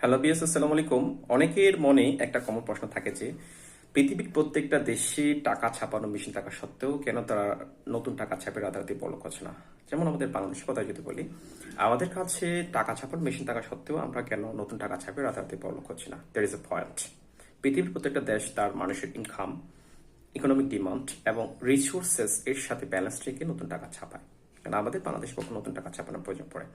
Hello BS আসসালামু আলাইকুম। অনেকের মনে একটা কমন প্রশ্ন থাকে যে, পৃথিবীর প্রত্যেকটা দেশে টাকা ছাপানো মেশিন থাকা সত্ত্বেও কেন তারা নতুন টাকা ছাপে রাতারাতি বলক হচ্ছে না? যেমন আমাদের বাংলাদেশের কথা যদি বলি, আমাদের কাছে টাকা ছাপার মেশিন থাকা সত্ত্বেও আমরা কেন নতুন টাকা ছাপে রাতারাতি বলক হচ্ছে না? দ্যার ইজ এ পয়েন্ট পৃথিবীর প্রত্যেকটা দেশ তার মানুষের ইনকাম ইকোনমিক ডিমান্ড এবং রিসোর্সেস এর সাথে ব্যালেন্স রেখে নতুন টাকা ছাপায়। কারণ আমাদের বাংলাদেশ কখনো নতুন টাকা ছাপানোর প্রয়োজন পড়ে?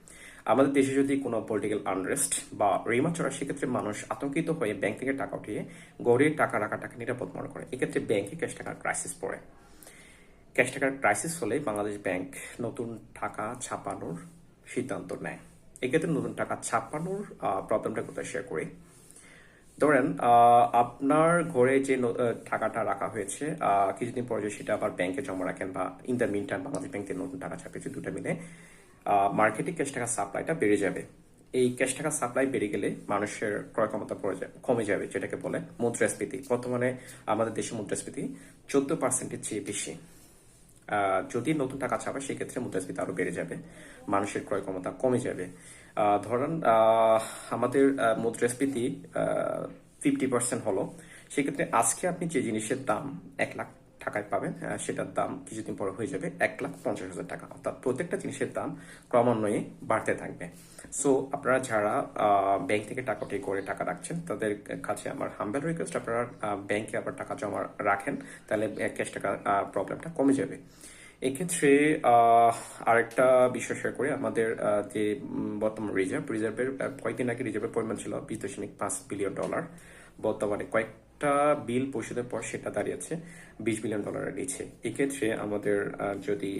আমাদের দেশে যদি কোনো পলিটিক্যাল আনরেস্ট বা রিমা চড়া সেক্ষেত্রে মানুষ আতঙ্কিত হয়ে ব্যাংক থেকে টাকা উঠিয়ে গড়ে টাকা রাখাটাকে নিরাপদ মনে করে। এক্ষেত্রে ব্যাংকে ক্যাশ টাকার ক্রাইসিস পড়ে। ক্যাশ টাকার ক্রাইসিস হলে বাংলাদেশ ব্যাংক নতুন টাকা ছাপানোর সিদ্ধান্ত নেয়। এক্ষেত্রে নতুন টাকা ছাপানোর প্রবলেমটা কোথায় শেয়ার করি? ধরেন আপনার ঘরে যে টাকাটা রাখা হয়েছে কিছুদিন পরে সেটা আবার ব্যাংকে জমা রাখেন বা in the meantime Bangladesh bank নতুন টাকা ছাপিয়েছে দুটো মিলে মার্কেটে ক্যাশ টাকা সাপ্লাইটা বেড়ে যাবে। এই ক্যাশ টাকা সাপ্লাই বেড়ে গেলে মানুষের ক্রয় ক্ষমতা পড়ে যাবে, কমে যাবে যেটাকে বলে মুদ্রাস্ফীতি। বর্তমানে আমাদের দেশে মুদ্রাস্ফীতি চোদ্দ পার্সেন্টের চেয়ে বেশি। যদি নতুন টাকা ছাপে, সেক্ষেত্রে মুদ্রাস্ফীতি আরও বেড়ে যাবে, মানুষের ক্রয় ক্ষমতা কমে যাবে। ধরেন আমাদের মুদ্রাস্ফীতি ফিফটি পার্সেন্ট হলো। সেক্ষেত্রে আজকে আপনি যে জিনিসের দাম এক লাখ টাকায় পাবেন সেটার দাম কিছুদিন পরে হয়ে যাবে এক লাখ পঞ্চাশ হাজার টাকা। অর্থাৎ প্রত্যেকটা জিনিসের দাম ক্রমান্বয়ে বাড়তে থাকবে। সো আপনারা যারা ব্যাংক থেকে টাকা উঠিয়ে করে টাকা রাখছেন, তাদের কাছে আমার হাম্বেল রিকোয়েস্ট আপনারা ব্যাংকে আবার টাকা জমা রাখেন, তাহলে ক্যাশ টাকা প্রবলেমটা কমে যাবে। এক্ষেত্রে আরেকটা বিষয় শেয়ার করি, আমাদের যে বর্তমান রিজার্ভ রিজার্ভের কয়েকদিন আগে রিজার্ভের পরিমাণ ছিল বিশ দশমিক পাঁচ বিলিয়ন ডলার বর্তমানে কয়েকটা বিল পরিশোধের পর সেটা দাঁড়িয়েছে, বিশ বিলিয়ন ডলারের নিচে। এক্ষেত্রে আমাদের যদি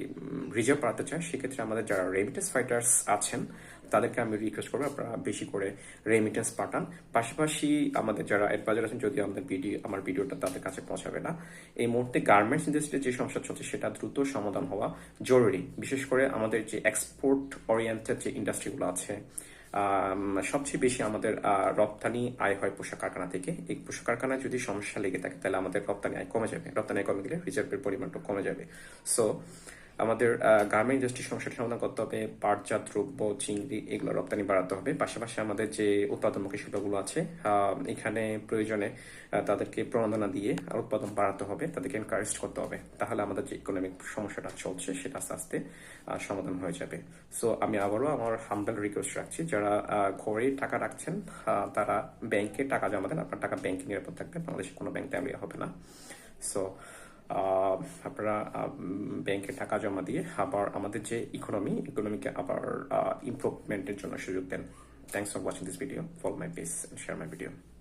রিজার্ভ বাড়াতে চায়, সেক্ষেত্রে আমাদের যারা রেমিটেন্স ফাইটার্স আছেন, তাদেরকে আমি রিকোয়েস্ট করব আপনারা বেশি করে রেমিটেন্স পাঠান। পাশাপাশি আমাদের যারা অ্যাডভাইজার আছেন যদি আমাদের ভিডিও আমার ভিডিওটা তাদের কাছে পৌঁছাবে না, এই মুহূর্তে গার্মেন্টস ইন্ডাস্ট্রিতে যে সমস্যা চলছে, সেটা দ্রুত সমাধান হওয়া জরুরি। বিশেষ করে আমাদের যে এক্সপোর্ট ওরিয়েন্টেড যে ইন্ডাস্ট্রিগুলো আছে সবচেয়ে বেশি আমাদের রপ্তানি আয় হয় পোশাক কারখানা থেকে। এই পোশাক কারখানায় যদি সমস্যা লেগে থাকে, তাহলে আমাদের রপ্তানি আয় কমে যাবে। রপ্তানি আয় কমে গেলে রিজার্ভের পরিমাণটা কমে যাবে। সো আমাদের গার্মেন্ট ইন্ডাস্ট্রি সমস্যাটা সমাধান করতে হবে, পাটজাত দ্রব্য, চিংড়ি এগুলো রপ্তানি বাড়াতে হবে। পাশাপাশি আমাদের যে উৎপাদনমুখী শিল্পগুলো আছে এখানে প্রয়োজনে তাদেরকে প্রণোদনা দিয়ে আর উৎপাদন বাড়াতে হবে, তাদেরকে এনকারেজ করতে হবে। তাহলে আমাদের যে ইকোনমিক সমস্যাটা চলছে, সেটা আস্তে আস্তে সমাধান হয়ে যাবে। সো আমি আবারও আমার হাম্বেল রিকোয়েস্ট রাখছি, যারা ঘরে টাকা রাখছেন তারা ব্যাংকে টাকা জমা দেন, আপনার টাকা ব্যাংকে নিরাপদ থাকবে বাংলাদেশে কোনো ব্যাংক দেওয়া হবে না। সো আপনারা ব্যাংকে টাকা জমা দিয়ে আবার আমাদের যে ইকোনমি ইকোনমিকে আবার ইমপ্রুভমেন্টের জন্য সুযোগ দেন। Thanks for watching this video follow my page share my video